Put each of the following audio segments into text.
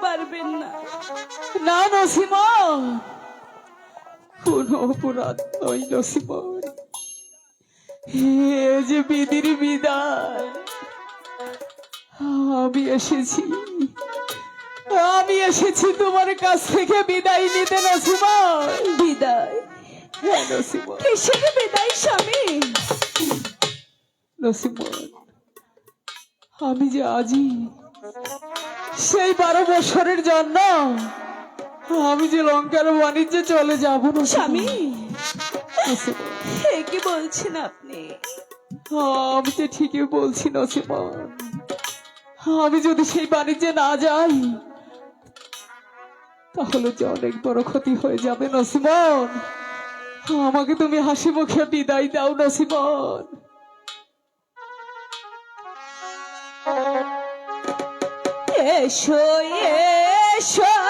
পারবেন না। না নসিমা। কোন অপরাধ নয় নসিমা। হে যে বিধির বিদায় আমি এসেছি। আমি এসেছি তোমার কাছ থেকে বিদায় নিতে নসিমা। বিদায়? হ্যাঁ নসিমা। কিসের বিদায় স্বামী? আমি যে আজই সেই বারো বছরের জন্য আমি যে লঙ্কার বাণিজ্যে চলে যাব না। স্বামী কি বলছেন আপনি? আমি যে ঠিকই বলছি নসিমন আমি যদি সেই বাণিজ্যে না যাই তাহলে যে অনেক বড় ক্ষতি হয়ে যাবে নসিমন আমাকে তুমি হাসি মুখে বিদায় দাও নসিমন এসো এসো।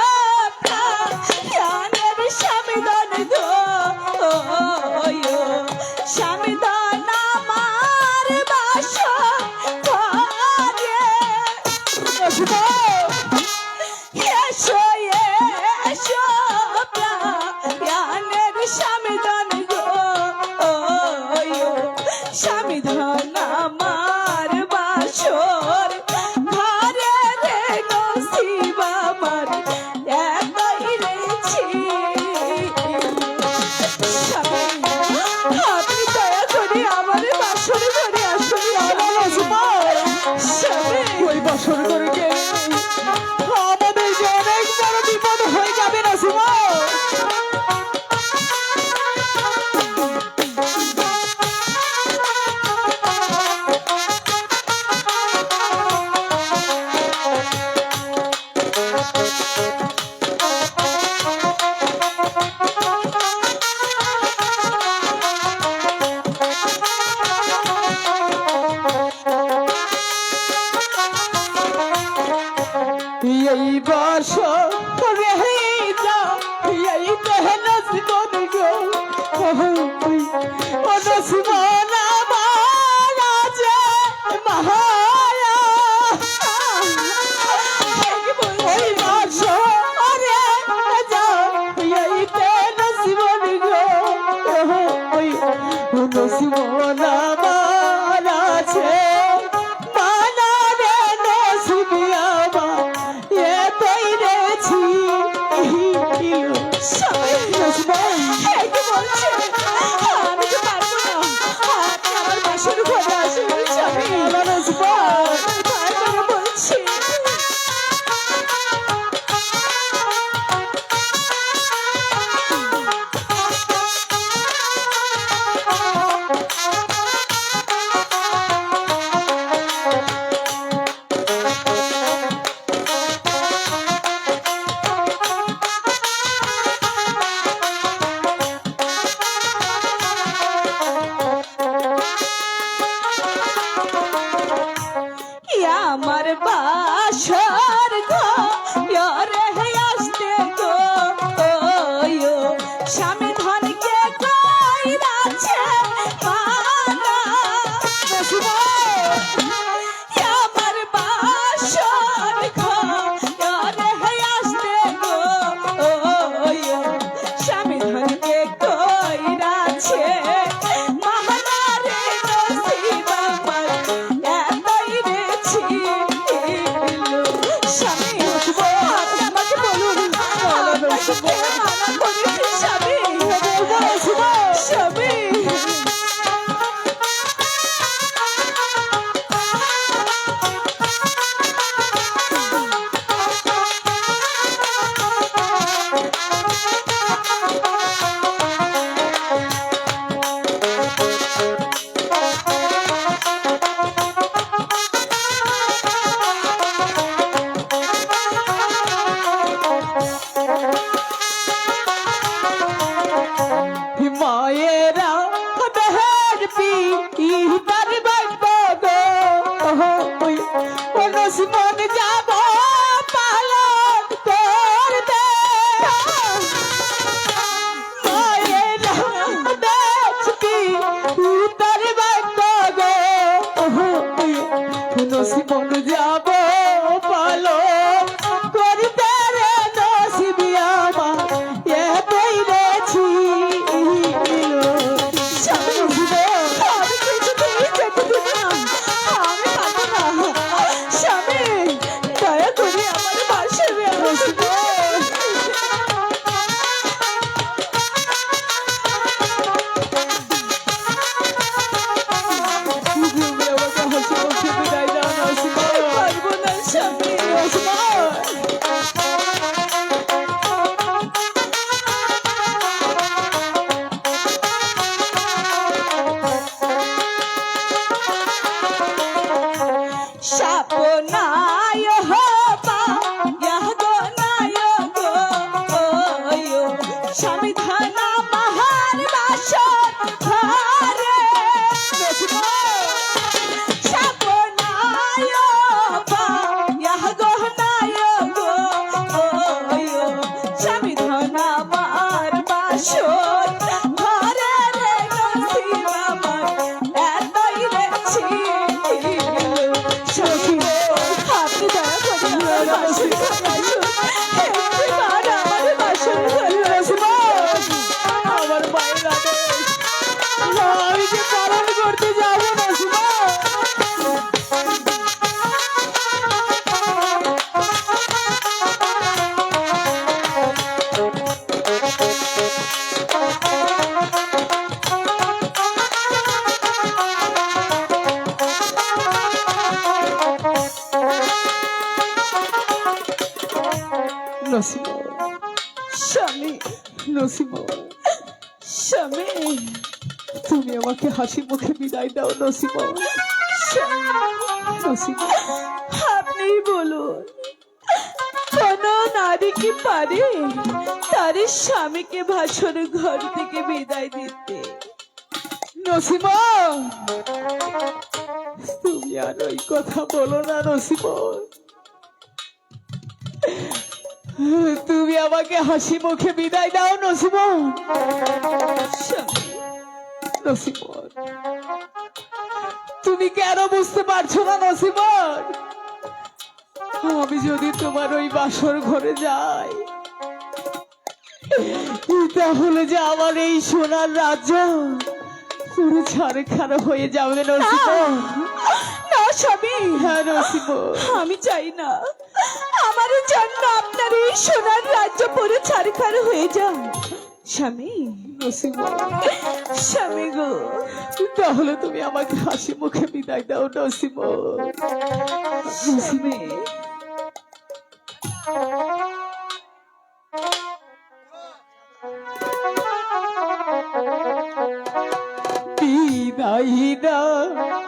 আমার time নসিমা স্বামী, তুমি আমাকে হাসি মুখে বিদায় দাও নসিমা নসিমা আপনি বলুন, কোন নারী কি পারে তার স্বামীকে ভাসর ঘর থেকে বিদায় দিতে? নসিমা তুমি আর ওই কথা বলো না নসিমা তুমি আমাকে হাসি মুখে বিদায় দাও নসিমা। স্বামী, তুমি কেন বুঝতে পারছ না নসিমন আমি যদি তোমার ওই বাসর ঘরে যাই তাহলে যে আমার এই সোনার রাজ্য পুরো ছাড় খারা হয়ে যাবে নসিমন না স্বামী। হ্যাঁ নসিমন আমি চাই না। আমার জন্য আপনার এই সোনার রাজ্য পুরো ছাড়খার হয়ে যান স্বামী স্বামী গো, তাহলে তুমি আমাকে হাসি মুখে বিদায় দাও নসিমন স্বামী বিদায় দাও।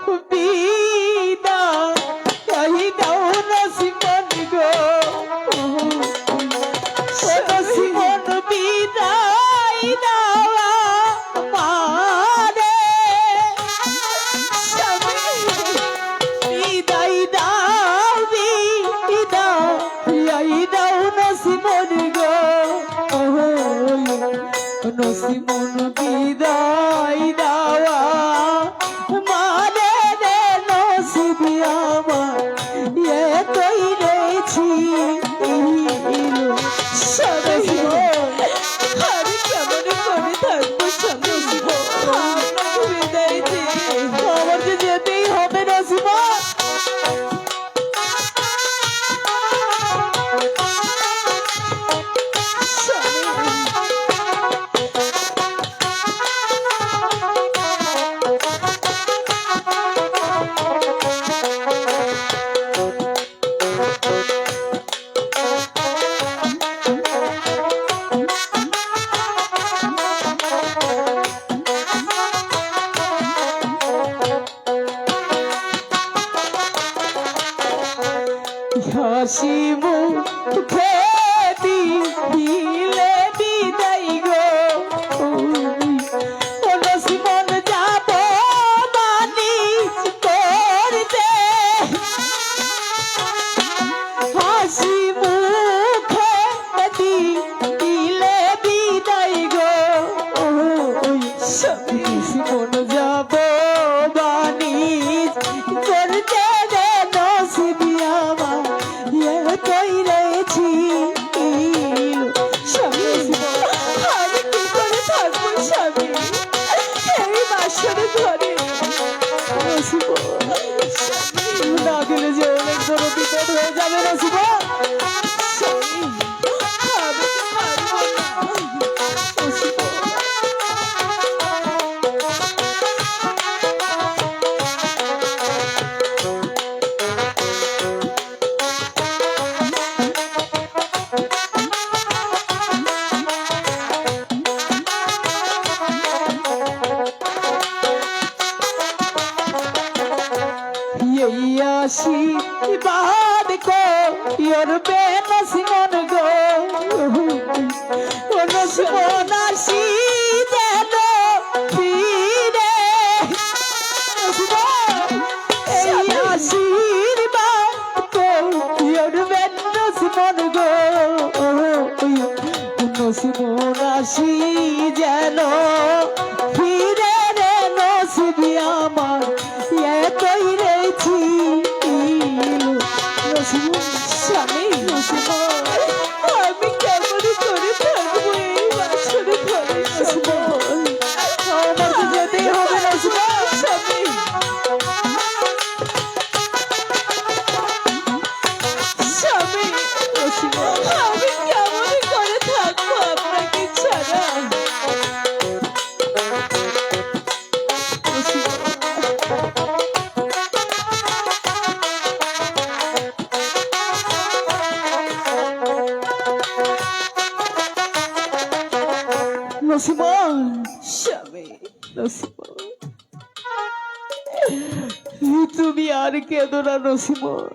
তুমি আর কেঁদো না নসিমন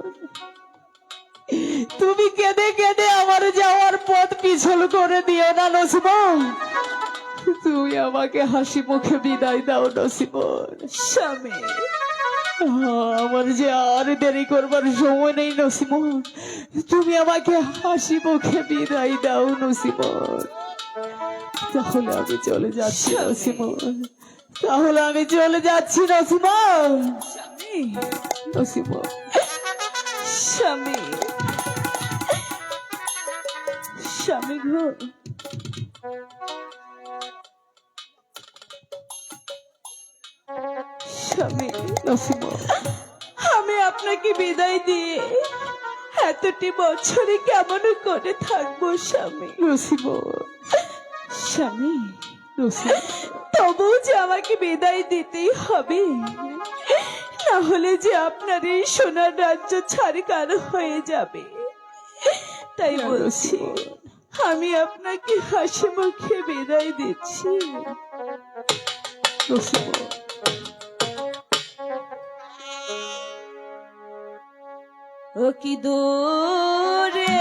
তুমি কেঁদে কেঁদে আমার যাওয়ার পথ পিছল করে দিও না নসিমন তুমি আমাকে হাসি মুখে বিদায় দাও নসিমন স্বামী, আমার যে আর দেরি করবার সময় নেই নসিমন তুমি আমাকে হাসি মুখে বিদায় দাও নসিমন তাহলে আমি চলে যাচ্ছি নসিমন তাহলে আমি চলে যাচ্ছি নসিমন নসিমন স্বামী। স্বামী নসিমন আমি আপনাকে বিদায় দিয়ে এতটি বছরে কেমন করে থাকব স্বামী? নসিমন স্বামী তবুও যে আমাকে বিদায় দিতেই হবে। না হলে যে আপনার এই সোনার রাজ্য ছাড়কার হয়ে যাবে। তাই বলছি আমি আপনাকে হাসি মুখে বিদায় দিচ্ছি। ও কি দূরে